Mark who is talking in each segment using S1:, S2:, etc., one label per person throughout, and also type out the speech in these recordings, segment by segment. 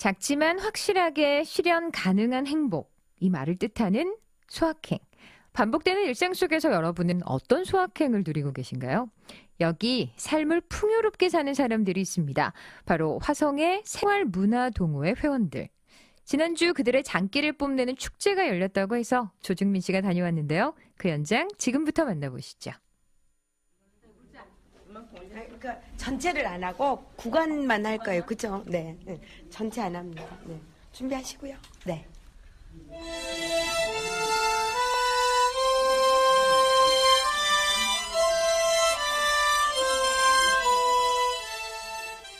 S1: 작지만 확실하게 실현 가능한 행복. 이 말을 뜻하는 소확행. 반복되는 일상 속에서 여러분은 어떤 소확행을 누리고 계신가요? 여기 삶을 풍요롭게 사는 사람들이 있습니다. 바로 화성의 생활문화동호회 회원들. 지난주 그들의 장기를 뽐내는 축제가 열렸다고 해서 조중민 씨가 다녀왔는데요. 그 현장 지금부터 만나보시죠.
S2: 그러니까 전체를 안 하고 구간만 할 거예요. 그죠? 네. 네. 전체 안 합니다. 네. 준비하시고요. 네.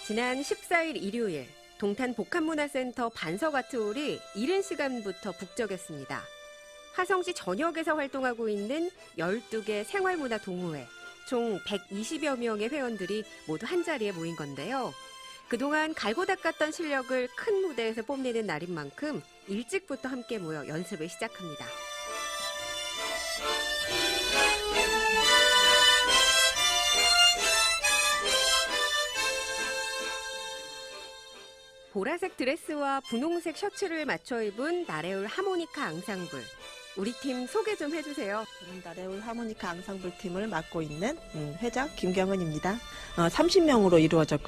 S3: 지난 14일 일요일 동탄 복합문화센터 반서가트홀이 이른 시간부터 북적였습니다. 화성시 전역에서 활동하고 있는 12개 생활문화 동호회, 총 120여 명의 회원들이 모두 한자리에 모인 건데요. 그동안 갈고 닦았던 실력을 큰 무대에서 뽐내는 날인 만큼 일찍부터 함께 모여 연습을 시작합니다. 보라색 드레스와 분홍색 셔츠를 맞춰 입은 나래울 하모니카 앙상블. 우리 팀 소개 좀 해주세요.
S4: 저는 나래울 하모니카 앙상블 팀을 맡고 있는 음, 회장 김경은입니다. 어, 30명으로 이루어져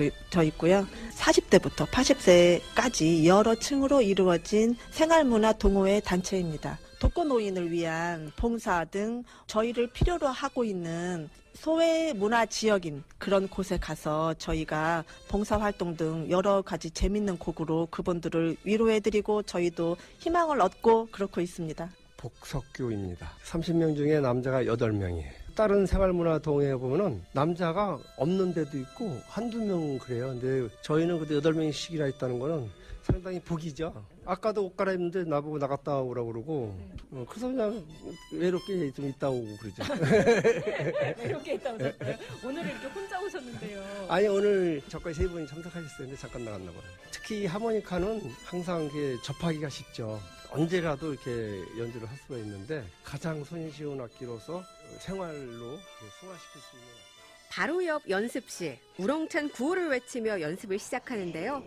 S4: 있고요. 40대부터 80세까지 여러 층으로 이루어진 생활문화 동호회 단체입니다. 독거노인을 위한 봉사 등 저희를 필요로 하고 있는 소외 문화 지역인 그런 곳에 가서 저희가 봉사 활동 등 여러 가지 재밌는 곡으로 그분들을 위로해드리고 저희도 희망을 얻고 그렇고 있습니다.
S5: 복석규입니다. 30명 중에 남자가 8명이에요. 다른 생활문화 동호회 보면은 남자가 없는 데도 있고 한두 명 그래요. 근데 저희는 그때 8명씩이나 있다는 거는 상당히 복이죠. 아까도 옷 갈아입는데 나보고 나갔다 오라고 그러고 어, 그래서 그냥 외롭게 좀 있다 오고 그러죠.
S6: 외롭게 있다 오셨어요? 오늘 이렇게 혼자 오셨는데요.
S5: 아니 오늘 저까지 세 분이 참석하셨었는데 잠깐 나갔나 봐요. 특히 하모니카는 항상 접하기가 쉽죠. 언제라도 이렇게 연주를 할 수가 있는데 가장 손쉬운 악기로서 생활로 승화시킬 수 있는 악기.
S3: 바로 옆 연습실, 우렁찬 구호를 외치며 연습을 시작하는데요.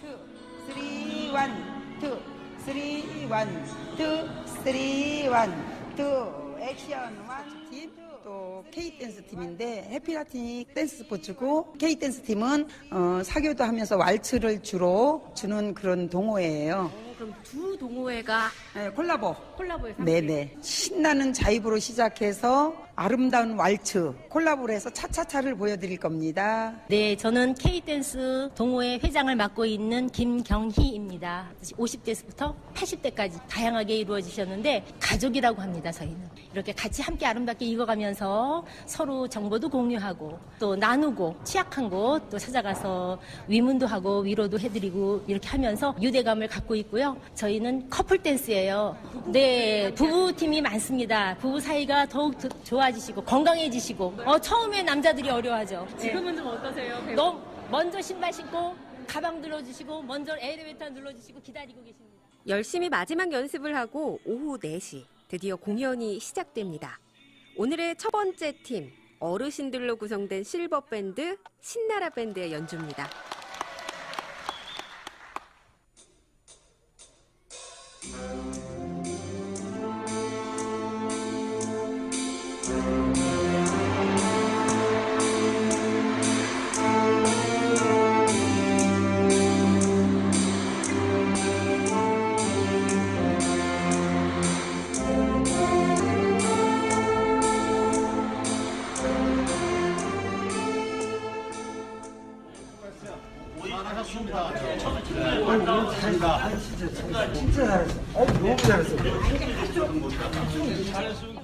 S2: 투, 쓰리, 원, 투, 쓰리, 원, 투, 쓰리, 원, 투, 액션, 원, 팀, 또 K-댄스 팀인데 해피라티닉 댄스 스포츠고 K-댄스 팀은 어, 사교도 하면서 왈츠를 주로 주는 그런 동호회예요.
S6: 어, 그럼 두 동호회가
S2: 네, 콜라보.
S6: 콜라보해서
S2: 네네. 신나는 자입으로 시작해서 아름다운 왈츠 콜라보를 해서 차차차를 보여드릴 겁니다.
S7: 네, 저는 K댄스 동호회 회장을 맡고 있는 김경희입니다. 50대에서부터 80대까지 다양하게 이루어지셨는데 가족이라고 합니다, 저희는. 이렇게 같이 함께 아름답게 익어가면서 서로 정보도 공유하고 또 나누고 취약한 곳 또 찾아가서 위문도 하고 위로도 해드리고 이렇게 하면서 유대감을 갖고 있고요. 저희는 커플 댄스예요. 네, 부부 팀이 많습니다. 부부 사이가 더욱 더 좋아지시고 건강해지시고 어, 처음에 남자들이 어려워하죠. 네.
S6: 지금은 좀 어떠세요? 배우?
S7: 너 먼저 신발 신고 가방 눌러주시고 먼저 엘리베이터 눌러주시고 기다리고 계십니다.
S3: 열심히 마지막 연습을 하고 오후 4시 드디어 공연이 시작됩니다. 오늘의 첫 번째 팀 어르신들로 구성된 실버 밴드 신나라 밴드의 연주입니다.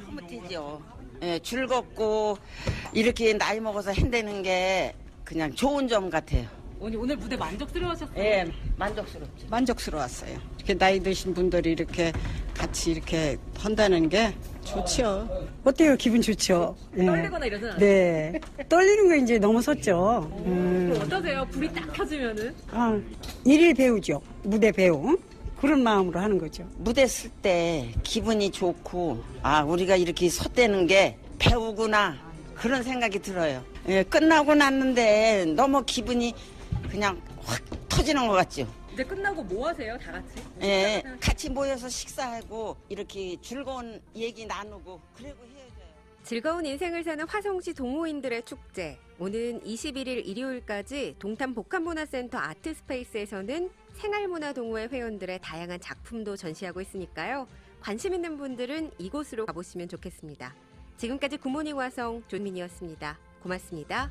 S8: 흐뭇해죠. 예, 즐겁고 이렇게 나이 먹어서 한다는 게 그냥 좋은 점 같아요.
S6: 오늘, 오늘 무대 만족스러우셨어요?
S8: 예, 만족스럽죠.
S9: 만족스러웠어요. 이렇게 나이 드신 분들이 이렇게 같이 이렇게 한다는 게 좋죠.
S10: 어때요? 기분 좋죠? 예.
S6: 떨리거나 이러진 않아요?
S10: 네. 떨리는 거 이제 넘어섰죠. 음.
S6: 그럼 어떠세요? 불이 딱 켜지면은?
S10: 아, 일일 배우죠. 무대 배우. 그런 마음으로 하는 거죠.
S8: 무대 쓸 때 기분이 좋고 아 우리가 이렇게 섰다는 게 배우구나 그런 생각이 들어요. 예, 끝나고 났는데 너무 기분이 그냥 확 터지는 것 같죠.
S6: 이제 끝나고 뭐 하세요? 다 같이?
S8: 예, 같이 모여서 식사하고 이렇게 즐거운 얘기 나누고 그리고 헤어져요.
S3: 즐거운 인생을 사는 화성시 동호인들의 축제. 오는 21일 일요일까지 동탄 복합문화센터 아트스페이스에서는 생활문화 동호회 회원들의 다양한 작품도 전시하고 있으니까요. 관심 있는 분들은 이곳으로 가보시면 좋겠습니다. 지금까지 굿모닝 화성 존민이었습니다. 고맙습니다.